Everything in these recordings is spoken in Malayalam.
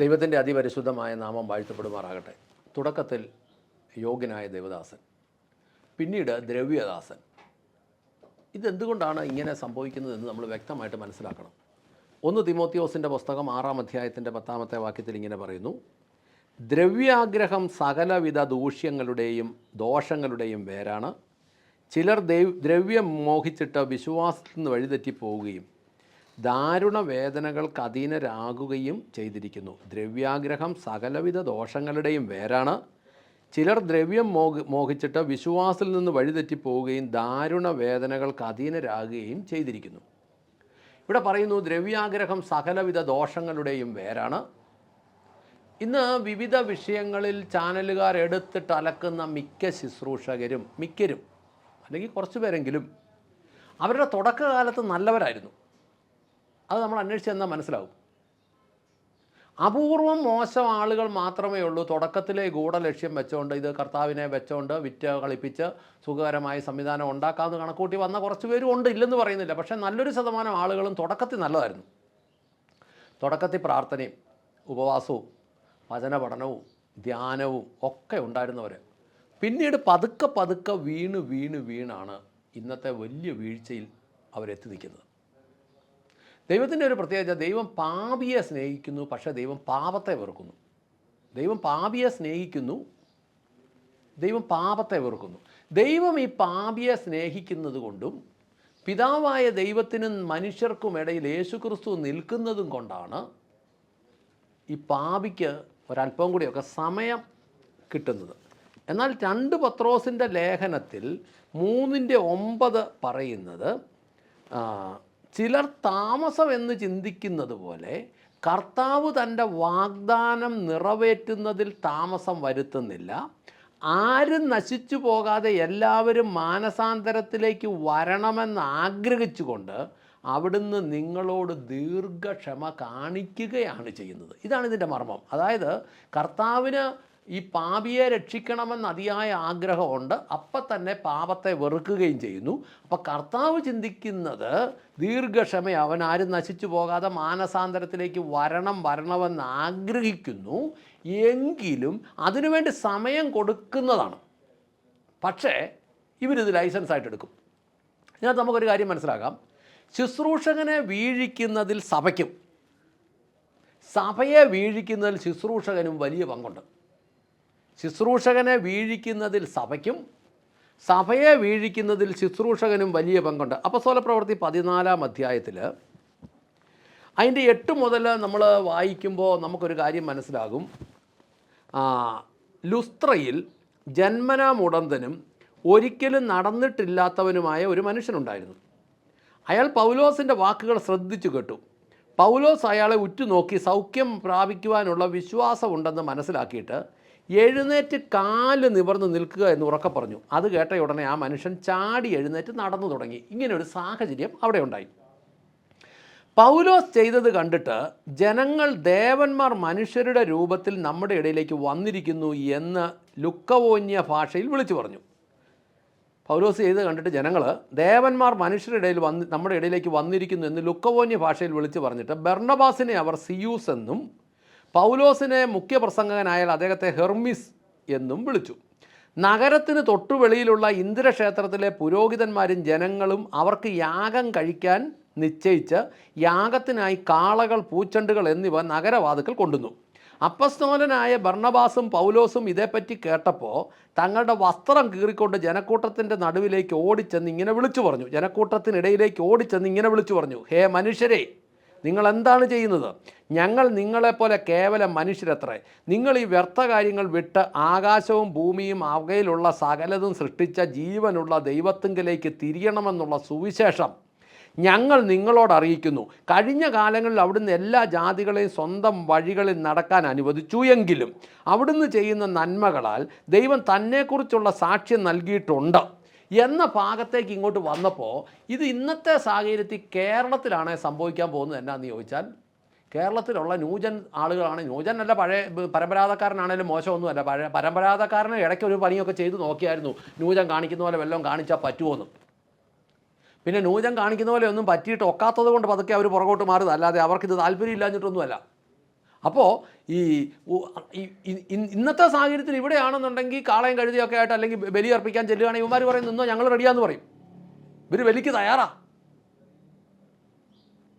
ദൈവത്തിന്റെ അതിപരിശുദ്ധമായ നാമം വാഴ്ത്തപ്പെടുമാറാകട്ടെ. തുടക്കത്തിൽ യോഗ്യനായ ദേവദാസൻ പിന്നീട് ദ്രവ്യദാസൻ. ഇതെന്തുകൊണ്ടാണ് ഇങ്ങനെ സംഭവിക്കുന്നതെന്ന് നമ്മൾ വ്യക്തമായിട്ട് മനസ്സിലാക്കണം. ഒന്ന് തിമോത്തിയോസിന്റെ പുസ്തകം ആറാം അധ്യായത്തിന്റെ പത്താമത്തെ വാക്യത്തിൽ ഇങ്ങനെ പറയുന്നു ദ്രവ്യാഗ്രഹം സകലവിധ ദൂഷ്യങ്ങളുടെയും ദോഷങ്ങളുടെയും വേരാണ്. ചിലർ ദ്രവ്യം മോഹിച്ചിട്ട് വിശ്വാസത്തിൽ നിന്ന് വഴിതെറ്റിപ്പോവുകയും ദാരുണ വേദനകൾക്ക് അധീനരാകുകയും ചെയ്തിരിക്കുന്നു. ദ്രവ്യാഗ്രഹം സകലവിധ ദോഷങ്ങളുടെയും വേരാണ്. ചിലർ ദ്രവ്യം മോഹ മോഹിച്ചിട്ട് വിശ്വാസത്തിൽ നിന്ന് വഴിതെറ്റിപ്പോവുകയും ദാരുണ വേദനകൾക്ക് അധീനരാകുകയും ചെയ്തിരിക്കുന്നു. ഇവിടെ പറയുന്നു ദ്രവ്യാഗ്രഹം സകലവിധ ദോഷങ്ങളുടെയും വേരാണ്. ഇന്ന് വിവിധ വിഷയങ്ങളിൽ ചാനലുകാർ എടുത്തിട്ട് അലക്കുന്ന മിക്ക ശുശ്രൂഷകരും മിക്കരും അല്ലെങ്കിൽ കുറച്ച് പേരെങ്കിലും അവരുടെ തുടക്കകാലത്ത് നല്ലവരായിരുന്നു. അത് നമ്മൾ അന്വേഷിച്ച് എന്നാൽ മനസ്സിലാവും. അപൂർവം മോശം ആളുകൾ മാത്രമേ ഉള്ളൂ. തുടക്കത്തിലെ ഗൂഢലക്ഷ്യം വെച്ചുകൊണ്ട് ഇത് കർത്താവിനെ വെച്ചുകൊണ്ട് വിറ്റ് കളിപ്പിച്ച് സുഖകരമായ സംവിധാനം ഉണ്ടാക്കാമെന്ന് കണക്കൂട്ടി വന്ന കുറച്ച് പേരും ഉണ്ട് ഇല്ലെന്ന് പറയുന്നില്ല. പക്ഷേ നല്ലൊരു ശതമാനം ആളുകളും തുടക്കത്തിൽ നല്ലതായിരുന്നു. തുടക്കത്തിൽ പ്രാർത്ഥനയും ഉപവാസവും വചന പഠനവും ധ്യാനവും ഒക്കെ ഉണ്ടായിരുന്നവർ പിന്നീട് പതുക്കെ പതുക്കെ വീണ് വീണ് വീണാണ് ഇന്നത്തെ വലിയ വീഴ്ചയിൽ അവരെത്തി നിൽക്കുന്നത്. ദൈവത്തിന്റെ ഒരു പ്രത്യേകത ദൈവം പാപിയെ സ്നേഹിക്കുന്നു പക്ഷേ ദൈവം പാപത്തെ വെറുക്കുന്നു. ദൈവം പാപിയെ സ്നേഹിക്കുന്നു ദൈവം പാപത്തെ വെറുക്കുന്നു. ദൈവം ഈ പാപിയെ സ്നേഹിക്കുന്നത് കൊണ്ടും പിതാവായ ദൈവത്തിനും മനുഷ്യർക്കും ഇടയിൽ യേശുക്രിസ്തു നിൽക്കുന്നതും കൊണ്ടാണ് ഈ പാപിക്ക് ഒരല്പം കൂടിയൊക്കെ സമയം കിട്ടുന്നത്. എന്നാൽ രണ്ട് പത്രോസിന്റെ ലേഖനത്തിൽ മൂന്നിന്റെ ഒമ്പത് പറയുന്നത് ചിലർ താമസം എന്ന് ചിന്തിക്കുന്നത് പോലെ കർത്താവ് തന്റെ വാഗ്ദാനം നിറവേറ്റുന്നതിൽ താമസം വരുത്തുന്നില്ല. ആരും നശിച്ചു പോകാതെ എല്ലാവരും മാനസാന്തരത്തിലേക്ക് വരണമെന്ന് ആഗ്രഹിച്ചുകൊണ്ട് അവിടുന്ന് നിങ്ങളോട് ദീർഘക്ഷമ കാണിക്കുകയാണ് ചെയ്യുന്നത്. ഇതാണ് ഇതിന്റെ മർമ്മം. അതായത് കർത്താവിന് ഈ പാപിയെ രക്ഷിക്കണമെന്ന് അതിയായ ആഗ്രഹമുണ്ട്. അപ്പം തന്നെ പാപത്തെ വെറുക്കുകയും ചെയ്യുന്നു. അപ്പം കർത്താവ് ചിന്തിക്കുന്നത് ദീർഘക്ഷമ അവൻ ആരും നശിച്ചു പോകാതെ മാനസാന്തരത്തിലേക്ക് വരണം വരണമെന്ന് ആഗ്രഹിക്കുന്നു. എങ്കിലും അതിനുവേണ്ടി സമയം കൊടുക്കുന്നതാണ്. പക്ഷേ ഇവരിത് ലൈസൻസ് ആയിട്ട് എടുക്കും. ഇതിനകത്ത് നമുക്കൊരു കാര്യം മനസ്സിലാക്കാം. ശുശ്രൂഷകനെ വീഴിക്കുന്നതിൽ സഭയ്ക്കും. സഭയെ വീഴിക്കുന്നതിൽ ശുശ്രൂഷകനും വലിയ പങ്കുണ്ട്. ശുശ്രൂഷകനെ വീഴിക്കുന്നതിൽ സഭയ്ക്കും സഭയെ വീഴിക്കുന്നതിൽ ശുശ്രൂഷകനും വലിയ പങ്കുണ്ട്. അപ്പസോല പ്രവൃത്തി പതിനാലാം അധ്യായത്തിൽ അതിന്റെ എട്ട് മുതൽ നമ്മൾ വായിക്കുമ്പോൾ നമുക്കൊരു കാര്യം മനസ്സിലാകും. ലുസ്ത്രയിൽ ജന്മനാ മുടന്തനും ഒരിക്കലും നടന്നിട്ടില്ലാത്തവനുമായ ഒരു മനുഷ്യനുണ്ടായിരുന്നു. അയാൾ പൗലോസിന്റെ വാക്കുകൾ ശ്രദ്ധിച്ചു കേട്ടു. പൗലോസ് അയാളെ ഉറ്റുനോക്കി സൗഖ്യം പ്രാപിക്കുവാനുള്ള വിശ്വാസമുണ്ടെന്ന് മനസ്സിലാക്കിയിട്ട് എഴുന്നേറ്റ് കാൽ നിവർന്ന് നിൽക്കുക എന്ന് ഉറക്കെ പറഞ്ഞു. അത് കേട്ട ഉടനെ ആ മനുഷ്യൻ ചാടി എഴുന്നേറ്റ് നടന്നു തുടങ്ങി. ഇങ്ങനെ ഒരു സാഹചര്യം അവിടെ ഉണ്ടായി. പൗലോസ് ചെയ്തത് കണ്ടിട്ട് ജനങ്ങൾ ദേവന്മാർ മനുഷ്യരുടെ രൂപത്തിൽ നമ്മുടെ ഇടയിലേക്ക് വന്നിരിക്കുന്നു എന്ന് ലുക്കവോന്യ ഭാഷയിൽ വിളിച്ചു പറഞ്ഞു. പൗലോസ് ചെയ്ത് കണ്ടിട്ട് ജനങ്ങൾ ദേവന്മാർ മനുഷ്യരുടെ ഇടയിൽ വന്ന് നമ്മുടെ ഇടയിലേക്ക് വന്നിരിക്കുന്നു എന്ന് ലുക്കവോന്യ ഭാഷയിൽ വിളിച്ചു പറഞ്ഞിട്ട് ബർണബാസിനെ അവർ സിയൂസ് എന്നും പൗലോസിനെ മുഖ്യ പ്രസംഗകനായാൽ അദ്ദേഹത്തെ ഹെർമിസ് എന്നും വിളിച്ചു. നഗരത്തിന് തൊട്ടുവെളിയിലുള്ള ഇന്ദിരക്ഷേത്രത്തിലെ പുരോഹിതന്മാരും ജനങ്ങളും അവർക്ക് യാഗം കഴിക്കാൻ നിശ്ചയിച്ച് യാഗത്തിനായി കാളകൾ പൂച്ചണ്ടുകൾ എന്നിവ നഗരവാതുക്കൾ കൊണ്ടുവന്നു. അപ്പസ്തോലനായ ഭർണബാസും പൗലോസും ഇതേപ്പറ്റി കേട്ടപ്പോൾ തങ്ങളുടെ വസ്ത്രം കീറിക്കൊണ്ട് ജനക്കൂട്ടത്തിന്റെ നടുവിലേക്ക് ഓടിച്ചെന്ന് ഇങ്ങനെ വിളിച്ചു പറഞ്ഞു. ജനക്കൂട്ടത്തിനിടയിലേക്ക് ഓടിച്ചെന്ന് ഇങ്ങനെ വിളിച്ചു പറഞ്ഞു. ഹേ മനുഷ്യരെ നിങ്ങൾ എന്താണ് ചെയ്യുന്നത്? ഞങ്ങൾ നിങ്ങളെപ്പോലെ കേവലം മനുഷ്യരത്രേ. നിങ്ങൾ ഈ വ്യർത്ഥ കാര്യങ്ങൾ വിട്ട് ആകാശവും ഭൂമിയും അവയിലുള്ള സകലതും സൃഷ്ടിച്ച ജീവനുള്ള ദൈവത്തിങ്കിലേക്ക് തിരിയണമെന്നുള്ള സുവിശേഷം ഞങ്ങൾ നിങ്ങളോട് അറിയിക്കുന്നു. കഴിഞ്ഞ കാലങ്ങളിൽ അവിടുന്ന് എല്ലാ ജാതികളെയും സ്വന്തം വഴികളിൽ നടക്കാൻ അനുവദിച്ചു എങ്കിലും അവിടുന്ന് ചെയ്യുന്ന നന്മകളാൽ ദൈവം തന്നെക്കുറിച്ചുള്ള സാക്ഷ്യം നൽകിയിട്ടുണ്ട്. എന്ന ഭാഗത്തേക്ക് ഇങ്ങോട്ട് വന്നപ്പോൾ ഇത് ഇന്നത്തെ സാഹചര്യത്തിൽ കേരളത്തിലാണ് സംഭവിക്കാൻ പോകുന്നത് എന്നാന്ന് ചോദിച്ചാൽ കേരളത്തിലുള്ള ന്യൂജൻ ആളുകളാണ്. ന്യൂജൻ അല്ല പഴയ പരമ്പരാതക്കാരനാണേലും മോശമൊന്നുമല്ല. പഴയ പരമ്പരാഗതക്കാരന് ഇടയ്ക്ക് ഒരു പണിയൊക്കെ ചെയ്ത് നോക്കിയായിരുന്നു. ന്യൂജൻ കാണിക്കുന്ന പോലെ വല്ലതും കാണിച്ചാൽ പറ്റുമോന്ന് പിന്നെ ന്യൂജൻ കാണിക്കുന്ന പോലെ ഒന്നും പറ്റിയിട്ട് ഒക്കാത്തത് കൊണ്ട് പതുക്കെ അവർ പുറകോട്ട് മാറുന്നത് അല്ലാതെ അവർക്കിത് താല്പര്യം ഇല്ലാഞ്ഞിട്ടൊന്നുമല്ല അപ്പോൾ ഈ ഇന്നത്തെ സാഹചര്യത്തിൽ ഇവിടെയാണെന്നുണ്ടെങ്കിൽ കാളയും കഴുതിയൊക്കെ ആയിട്ട് അല്ലെങ്കിൽ ബലി അർപ്പിക്കാൻ ചെല്ലുകയാണെങ്കിൽ ഇവന്മാർ പറയും നിന്നോ ഞങ്ങൾ റെഡിയാന്ന് പറയും. ഇവർ ബലിക്ക് തയ്യാറാ.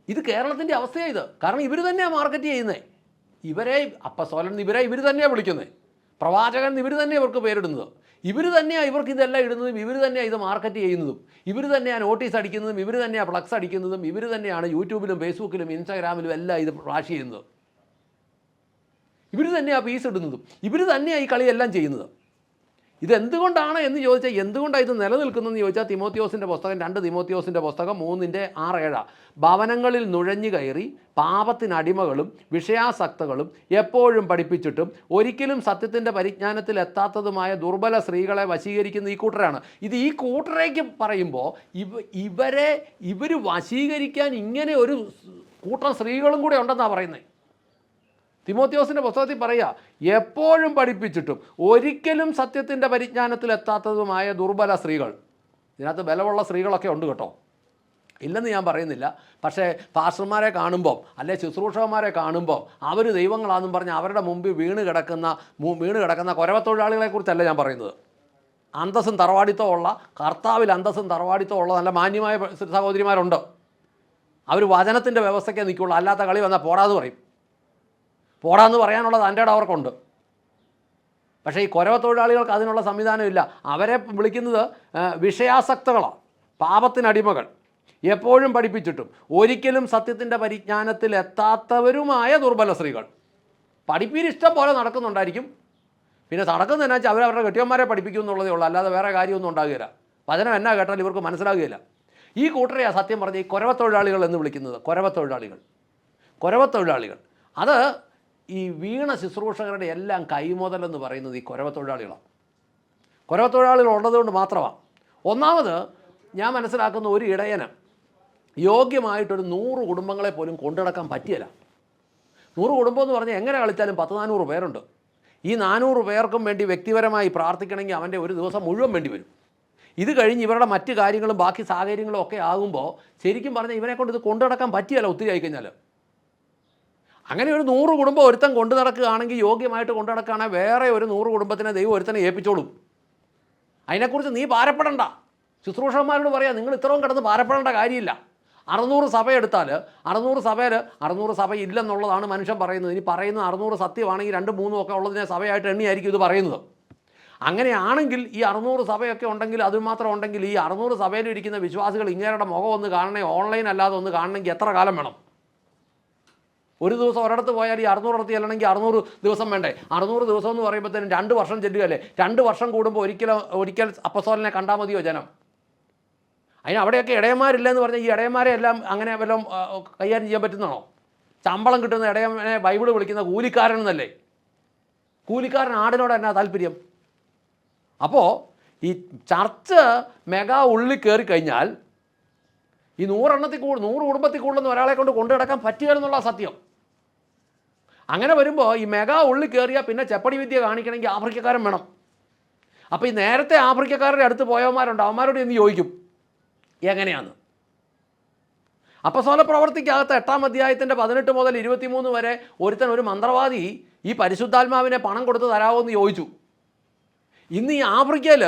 ഇത് കേരളത്തിന്റെ അവസ്ഥയാണ് ഇത്. കാരണം ഇവർ തന്നെയാണ് മാർക്കറ്റ് ചെയ്യുന്നത് ഇവരെ അപ്പസോലൻ ഇവരെ ഇവർ തന്നെയാണ് വിളിക്കുന്നത് പ്രവാചകൻ ഇവർ തന്നെ ഇവർക്ക് പേരിടുന്നത്. ഇവർ തന്നെയാണ് ഇവർക്ക് ഇതെല്ലാം ഇടുന്നതും ഇവർ തന്നെയാണ് ഇത് മാർക്കറ്റ് ചെയ്യുന്നതും. ഇവർ തന്നെയാണ് നോട്ടീസ് അടിക്കുന്നതും ഇവർ തന്നെയാണ് ഫ്ലക്സ് അടിക്കുന്നതും ഇവർ തന്നെയാണ് യൂട്യൂബിലും ഫേസ്ബുക്കിലും ഇൻസ്റ്റാഗ്രാമിലും എല്ലാം ഇത് ഫ്ലാഷ് ചെയ്യുന്നത്. ഇവർ തന്നെയാണ് പീസ് ഇടുന്നതും. ഇവർ തന്നെയാണ് ഈ കളിയെല്ലാം ചെയ്യുന്നത്. ഇതെന്തുകൊണ്ടാണ് എന്ന് ചോദിച്ചാൽ എന്തുകൊണ്ടാണ് ഇത് നിലനിൽക്കുന്നതെന്ന് ചോദിച്ചാൽ തിമോത്തിയോസിന്റെ പുസ്തകം രണ്ട് തിമോത്തിയോസിന്റെ പുസ്തകം മൂന്നിന്റെ ആറ് ഏഴാണ് ഭവനങ്ങളിൽ നുഴഞ്ഞു കയറി പാപത്തിനടിമകളും വിഷയാസക്തകളും എപ്പോഴും പഠിപ്പിച്ചിട്ടും ഒരിക്കലും സത്യത്തിന്റെ പരിജ്ഞാനത്തിൽ എത്താത്തതുമായ ദുർബല സ്ത്രീകളെ വശീകരിക്കുന്ന ഈ കൂട്ടരാണ്. ഇത് ഈ കൂട്ടരേക്ക് പറയുമ്പോൾ ഇവ ഇവരെ ഇവർ വശീകരിക്കാൻ ഇങ്ങനെ ഒരു കൂട്ടം സ്ത്രീകളും കൂടെ ഉണ്ടെന്നാണ് പറയുന്നത്. തിമോത്യോസിന്റെ പുസ്തകത്തിൽ പറയുക എപ്പോഴും പഠിപ്പിച്ചിട്ടും ഒരിക്കലും സത്യത്തിന്റെ പരിജ്ഞാനത്തിൽ എത്താത്തതുമായ ദുർബല സ്ത്രീകൾ. ഇതിനകത്ത് ബലമുള്ള സ്ത്രീകളൊക്കെ ഉണ്ട് കേട്ടോ. ഇല്ലെന്ന് ഞാൻ പറയുന്നില്ല. പക്ഷേ പാസ്റ്റർമാരെ കാണുമ്പോൾ അല്ലെ ശുശ്രൂഷകന്മാരെ കാണുമ്പോൾ അവർ ദൈവങ്ങളാണെന്നും പറഞ്ഞ് അവരുടെ മുമ്പിൽ വീണ് കിടക്കുന്ന വീണ് കിടക്കുന്ന കുരവത്തൊഴിലാളികളെ കുറിച്ചല്ല ഞാൻ പറയുന്നത്. അന്തസ്സും തറവാടിത്തവും ഉള്ള കർത്താവിൽ അന്തസ്സും തറവാടിത്തവും ഉള്ള നല്ല മാന്യമായ സഹോദരിമാരുണ്ട്. അവർ വചനത്തിന്റെ വ്യവസ്ഥയ്ക്ക് നിൽക്കുള്ളൂ അല്ലാത്ത കളി വന്നാൽ പോടാന്ന് പറയും. പോടാന്ന് പറയാനുള്ളത് എന്റെ അവർക്കുണ്ട് പക്ഷേ ഈ കുരവ തൊഴിലാളികൾക്ക് അതിനുള്ള സംവിധാനമില്ല. അവരെ വിളിക്കുന്നത് വിഷയാസക്തകളാണ്. പാപത്തിനടിമകൾ. എപ്പോഴും പഠിപ്പിച്ചിട്ടും. ഒരിക്കലും സത്യത്തിന്റെ പരിജ്ഞാനത്തിൽ എത്താത്തവരുമായ ദുർബല സ്ത്രീകൾ. പഠിപ്പീര് ഇഷ്ടം പോലെ നടക്കുന്നുണ്ടായിരിക്കും. പിന്നെ നടക്കുന്നതെന്നു വെച്ചാൽ അവരുടെ കെട്ടിയന്മാരെ പഠിപ്പിക്കും എന്നുള്ളതേ ഉള്ളൂ. അല്ലാതെ വേറെ കാര്യമൊന്നും ഉണ്ടാകുകയില്ല. വചനം എന്നാ കേട്ടാൽ ഇവർക്ക് മനസ്സിലാകുകയില്ല. ഈ കൂട്ടരെയാണ് സത്യം പറഞ്ഞ ഈ കുരവ തൊഴിലാളികൾ എന്ന് വിളിക്കുന്നത്. കുരവ തൊഴിലാളികൾ കുരവ തൊഴിലാളികൾ അത് ഈ വീണ ശുശ്രൂഷകരുടെ എല്ലാം കൈമുതലെന്ന് പറയുന്നത് ഈ കുരവ തൊഴിലാളികളാണ് കുരവ തൊഴിലാളികൾ ഉള്ളതുകൊണ്ട് മാത്രമാണ് ഒന്നാമത് ഞാൻ മനസ്സിലാക്കുന്ന ഒരു ഇടയന് യോഗ്യമായിട്ടൊരു നൂറ് കുടുംബങ്ങളെ പോലും കൊണ്ടുനടക്കാൻ പറ്റിയല്ല. നൂറ് കുടുംബം എന്ന് പറഞ്ഞാൽ എങ്ങനെ കളിച്ചാലും പത്ത് നാനൂറ് പേരുണ്ട്. ഈ നാനൂറ് പേർക്കും വേണ്ടി വ്യക്തിപരമായി പ്രാർത്ഥിക്കണമെങ്കിൽ അവന്റെ ഒരു ദിവസം മുഴുവൻ വേണ്ടി വരും. ഇത് കഴിഞ്ഞ് ഇവരുടെ മറ്റ് കാര്യങ്ങളും ബാക്കി സാഹചര്യങ്ങളും ഒക്കെ ആകുമ്പോൾ ശരിക്കും പറഞ്ഞാൽ കൊണ്ട് ഇത് കൊണ്ടുനടക്കാൻ പറ്റിയല്ല ഒത്തിരി ആയിക്കഴിഞ്ഞാൽ അങ്ങനെ ഒരു നൂറ് കുടുംബം ഒരുത്തൻ കൊണ്ടു നടക്കുകയാണെങ്കിൽ യോഗ്യമായിട്ട് കൊണ്ടു നടക്കുകയാണെങ്കിൽ വേറെ ഒരു നൂറ് കുടുംബത്തിനെ ദൈവം ഒരുത്തനെ ഏൽപ്പിച്ചോളും. അതിനെക്കുറിച്ച് നീ ഭാരപ്പെടണ്ട. ശുശ്രൂഷന്മാരോട് പറയാം നിങ്ങൾ ഇത്രയും കിടന്ന് ഭാരപ്പെടേണ്ട കാര്യമില്ല. അറുന്നൂറ് സഭ എടുത്താൽ അറുന്നൂറ് സഭയിൽ അറുന്നൂറ് സഭ ഇല്ലെന്നുള്ളതാണ് മനുഷ്യൻ പറയുന്നത്. ഇനി പറയുന്ന അറുന്നൂറ് സത്യമാണെങ്കിൽ രണ്ട് മൂന്നും ഒക്കെ ഉള്ളതിനെ സഭയായിട്ട് എണ്ണിയായിരിക്കും ഇത് പറയുന്നത്. അങ്ങനെയാണെങ്കിൽ ഈ അറുന്നൂറ് സഭയൊക്കെ ഉണ്ടെങ്കിൽ അതുമാത്രം ഉണ്ടെങ്കിൽ ഈ അറുന്നൂറ് സഭയിലിരിക്കുന്ന വിശ്വാസികൾ ഇങ്ങേരുടെ മുഖം ഒന്ന് കാണണേ ഓൺലൈൻ അല്ലാതെ ഒന്ന് കാണണമെങ്കിൽ എത്ര കാലം വേണം? ഒരു ദിവസം ഒരിടത്ത് പോയാൽ ഈ അറുന്നൂറിടത്ത് ചെല്ലണമെങ്കിൽ അറുന്നൂറ് ദിവസം വേണ്ടേ? അറുന്നൂറ് ദിവസം എന്ന് പറയുമ്പോഴത്തേനും രണ്ട് വർഷം ചെല്ലുകയല്ലേ? രണ്ട് വർഷം കൂടുമ്പോൾ ഒരിക്കലും ഒരിക്കൽ അപ്പസോലിനെ കണ്ടാൽ മതിയോ ജനം? അതിന് അവിടെയൊക്കെ ഇടയന്മാരില്ല എന്ന് പറഞ്ഞാൽ ഈ ഇടയന്മാരെ എല്ലാം അങ്ങനെ വല്ലതും കൈകാര്യം ചെയ്യാൻ പറ്റുന്നതാണോ? ശമ്പളം കിട്ടുന്ന ഇടയനെ ബൈബിൾ വിളിക്കുന്ന കൂലിക്കാരൻ എന്നല്ലേ കൂലിക്കാരൻ ആടിനോട് എന്നാ താല്പര്യം? അപ്പോൾ ഈ ചർച്ച് മെഗാ ഉള്ളിൽ കയറി കഴിഞ്ഞാൽ ഈ നൂറെണ്ണത്തിൽ കൂടുതൽ നൂറ് കുടുംബത്തിൽ കൂടുതലൊന്നും ഒരാളെ കൊണ്ട് കൊണ്ടു കിടക്കാൻ പറ്റുകയെന്നുള്ള സത്യം. അങ്ങനെ വരുമ്പോൾ ഈ മെഗാ ഉള്ളിൽ കയറിയാൽ പിന്നെ ചെപ്പടി വിദ്യ കാണിക്കണമെങ്കിൽ ആഫ്രിക്കക്കാരൻ വേണം. അപ്പോൾ ഈ നേരത്തെ ആഫ്രിക്കക്കാരുടെ അടുത്ത് പോയവന്മാരുണ്ട് അവന്മാരോട് എന്ന് ചോദിക്കും എങ്ങനെയാണ്? അപ്പസോല പ്രവർത്തിക്കാത്ത എട്ടാം അധ്യായത്തിന്റെ പതിനെട്ട് മുതൽ ഇരുപത്തിമൂന്ന് വരെ ഒരുത്തൻ ഒരു മന്ത്രവാദി ഈ പരിശുദ്ധാത്മാവിനെ പണം കൊടുത്ത് തരാമോ എന്ന് ചോദിച്ചു. ഇന്ന് ഈ ആഫ്രിക്കയിൽ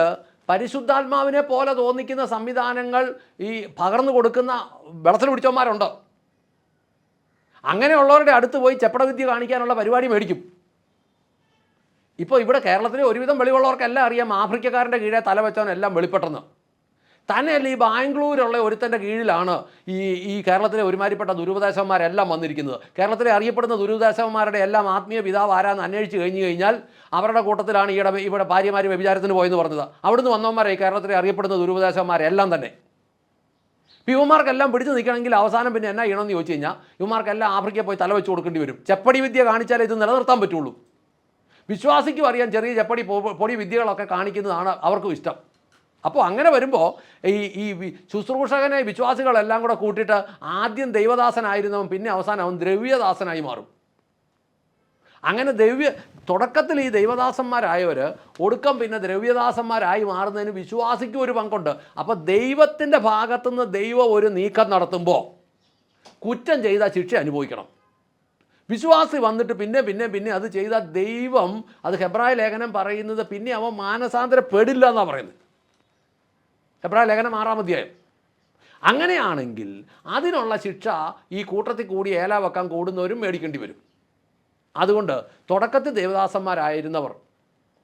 പരിശുദ്ധാത്മാവിനെ പോലെ തോന്നിക്കുന്ന സംവിധാനങ്ങൾ ഈ പകർന്നു കൊടുക്കുന്ന വെള്ളത്തിൽ പിടിച്ചവന്മാരുണ്ട്. അങ്ങനെയുള്ളവരുടെ അടുത്ത് പോയി ചെപ്പടവിദ്യ കാണിക്കാനുള്ള പരിപാടി മേടിക്കും. ഇപ്പോൾ ഇവിടെ കേരളത്തിൽ ഒരുവിധം വെളിവുള്ളവർക്കെല്ലാം അറിയാം ആഫ്രിക്കക്കാരന്റെ കീഴെ തല വെച്ചവനെല്ലാം വെളിപ്പെട്ടെന്ന്. തന്നെയല്ല ഈ ബാംഗ്ലൂരുള്ള ഒരുത്തന്റെ കീഴിലാണ് ഈ ഈ കേരളത്തിലെ ഒരുമാതിരിപ്പെട്ട ദുരുപദേശന്മാരെല്ലാം വന്നിരിക്കുന്നത്. കേരളത്തിലെ അറിയപ്പെടുന്ന ദുരുപദേശന്മാരുടെ എല്ലാം ആത്മീയ പിതാവ് ആരാന്ന് അന്വേഷിച്ച് കഴിഞ്ഞു കഴിഞ്ഞാൽ അവരുടെ കൂട്ടത്തിലാണ് ഈയിടെ ഇവിടെ ഭാര്യമാർ വ്യഭിചാരത്തിന് പോയെന്ന് പറഞ്ഞത്. അവിടുന്ന് വന്നവന്മാരെ കേരളത്തിലെ അറിയപ്പെടുന്ന ദുരുപദേശന്മാരെല്ലാം തന്നെ. ഇപ്പം യുവമാർക്കെല്ലാം പിടിച്ച് നിൽക്കണമെങ്കിൽ അവസാനം പിന്നെ എന്നാ ചെയ്യണമെന്ന് ചോദിച്ചു കഴിഞ്ഞാൽ യുവമാർക്കെല്ലാം ആഫ്രിക്കയിൽ പോയി തല വെച്ച് കൊടുക്കേണ്ടി വരും. ചെപ്പടി വിദ്യ കാണിച്ചാലേ ഇത് നിലനിർത്താൻ പറ്റുള്ളൂ. വിശ്വാസിക്കും അറിയാം ചെറിയ ചെപ്പടി പൊടി വിദ്യകളൊക്കെ കാണിക്കുന്നതാണ് അവർക്കും ഇഷ്ടം. അപ്പോൾ അങ്ങനെ വരുമ്പോൾ ഈ ഈ ശുശ്രൂഷകനെ വിശ്വാസികളെല്ലാം കൂടെ കൂട്ടിയിട്ട് ആദ്യം ദൈവദാസനായിരുന്നവൻ പിന്നെ അവസാനം അവൻ ദ്രവ്യദാസനായി മാറും. അങ്ങനെ ദ്രവ്യ തുടക്കത്തിൽ ഈ ദൈവദാസന്മാരായവർ ഒടുക്കം പിന്നെ ദ്രവ്യദാസന്മാരായി മാറുന്നതിന് വിശ്വാസിക്കും ഒരു പങ്കുണ്ട്. അപ്പോൾ ദൈവത്തിന്റെ ഭാഗത്തുനിന്ന് ദൈവം ഒരു നീക്കം നടത്തുമ്പോൾ കുറ്റം ചെയ്താൽ ശിക്ഷ അനുഭവിക്കണം. വിശ്വാസി വന്നിട്ട് പിന്നെ പിന്നെ പിന്നെ അത് ചെയ്ത ദൈവം അത് ഹെബ്രായ ലേഖനം പറയുന്നത് പിന്നെ അവൻ മാനസാന്തരപ്പെടില്ല എന്നാണ് പറയുന്നത്. ഹെബ്രായ ലേഖനം ആറാം അധ്യായം. അങ്ങനെയാണെങ്കിൽ അതിനുള്ള ശിക്ഷ ഈ കൂട്ടത്തിൽ കൂടി ഏലാവക്കാൻ കൂടുന്നവരും മേടിക്കേണ്ടി വരും. അതുകൊണ്ട് തുടക്കത്തിൽ ദേവദാസന്മാരായിരുന്നവർ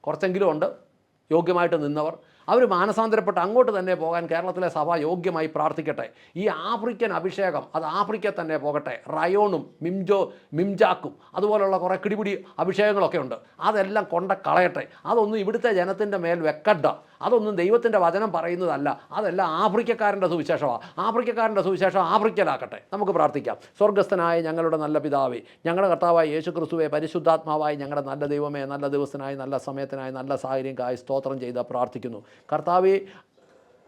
കുറച്ചെങ്കിലും ഉണ്ട് യോഗ്യമായിട്ട് നിന്നവർ. അവർ മാനസാന്തരപ്പെട്ട് അങ്ങോട്ട് തന്നെ പോകാൻ കേരളത്തിലെ സഭ യോഗ്യമായി പ്രാർത്ഥിക്കട്ടെ. ഈ ആഫ്രിക്കൻ അഭിഷേകം അത് ആഫ്രിക്ക തന്നെ പോകട്ടെ. റയോണും മിംജോ മിംജാക്കും അതുപോലുള്ള കുറേ കിടിപിടി അഭിഷേകങ്ങളൊക്കെ ഉണ്ട്. അതെല്ലാം കൊണ്ട കളയട്ടെ. അതൊന്നും ഇവിടുത്തെ ജനത്തിന്റെ മേൽ വെക്കണ്ട. അതൊന്നും ദൈവത്തിന്റെ വചനം പറയുന്നതല്ല. അതല്ല ആഫ്രിക്കക്കാരന്റെ സുവിശേഷമാണ് ആഫ്രിക്കക്കാരന്റെ സുവിശേഷം ആഫ്രിക്കയിലാക്കട്ടെ. നമുക്ക് പ്രാർത്ഥിക്കാം. സ്വർഗസ്ഥനായ ഞങ്ങളുടെ നല്ല പിതാവേ ഞങ്ങളുടെ കർത്താവായ യേശു ക്രിസ്തുവെ പരിശുദ്ധാത്മാവായി ഞങ്ങളുടെ നല്ല ദൈവമേ നല്ല ദിവസത്തിനായി നല്ല സമയത്തിനായി നല്ല സാഹചര്യങ്ങൾക്കായി സ്തോത്രം ചെയ്ത് പ്രാർത്ഥിക്കുന്നു. കർത്താവെ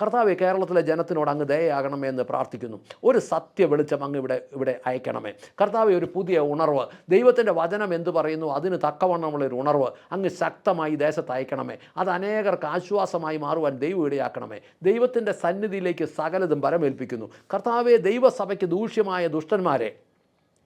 കർത്താവെ കേരളത്തിലെ ജനത്തിനോട് അങ്ങ് ദയയാകണമേ എന്ന് പ്രാർത്ഥിക്കുന്നു. ഒരു സത്യ വെളിച്ചം അങ്ങ് ഇവിടെ ഇവിടെ അയക്കണമേ. കർത്താവ് ഒരു പുതിയ ഉണർവ്. ദൈവത്തിന്റെ വചനം എന്ത് പറയുന്നു? അതിന് തക്കവണ്ണമുള്ള ഒരു ഉണർവ്. അങ്ങ് ശക്തമായി ദേശത്ത് അയക്കണമേ. അത് അനേകർക്ക് ആശ്വാസമായി മാറുവാൻ ദൈവം ഇടയാക്കണമേ. ദൈവത്തിന്റെ സന്നിധിയിലേക്ക് സകലതും വരമേൽപ്പിക്കുന്നു കർത്താവെ ദൈവസഭയ്ക്ക് ദൂഷ്യമായ ദുഷ്ടന്മാരെ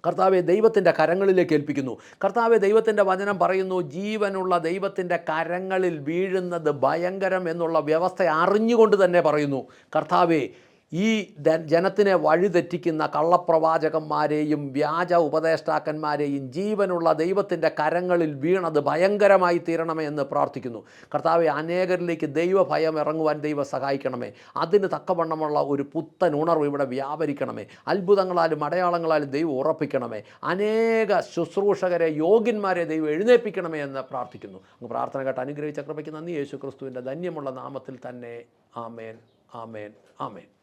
കർത്താവെ ദൈവത്തിന്റെ കരങ്ങളിലേക്ക് ഏൽപ്പിക്കുന്നു. കർത്താവെ ദൈവത്തിന്റെ വചനം പറയുന്നു ജീവനുള്ള ദൈവത്തിന്റെ കരങ്ങളിൽ വീഴുന്നത് ഭയങ്കരം എന്നുള്ള വ്യവസ്ഥ അറിഞ്ഞുകൊണ്ട് തന്നെ പറയുന്നു. കർത്താവെ ഈ ജനത്തിനെ വഴിതെറ്റിക്കുന്ന കള്ളപ്രവാചകന്മാരെയും വ്യാജ ഉപദേഷ്ടാക്കന്മാരെയും ജീവനുള്ള ദൈവത്തിന്റെ കരങ്ങളിൽ വീണത് ഭയങ്കരമായി തീരണമേ എന്ന് പ്രാർത്ഥിക്കുന്നു. കർത്താവെ അനേകരിലേക്ക് ദൈവഭയം ഇറങ്ങുവാൻ ദൈവം സഹായിക്കണമേ. അതിന് തക്കവണ്ണമുള്ള ഒരു പുത്തൻ ഉണർവ് ഇവിടെ വ്യാപരിക്കണമേ. അത്ഭുതങ്ങളാലും അടയാളങ്ങളാലും ദൈവം ഉറപ്പിക്കണമേ. അനേക ശുശ്രൂഷകരെ യോഗ്യന്മാരെ ദൈവം എഴുന്നേൽപ്പിക്കണമേ എന്ന് പ്രാർത്ഥിക്കുന്നു. അങ്ങ് പ്രാർത്ഥന കേട്ട് അനുഗ്രഹിച്ച കൃപയ്ക്ക് നന്ദി. യേശു ക്രിസ്തുവിന്റെ ധന്യമുള്ള നാമത്തിൽ തന്നെ ആമേൻ. ആമേൻ. ആമേൻ.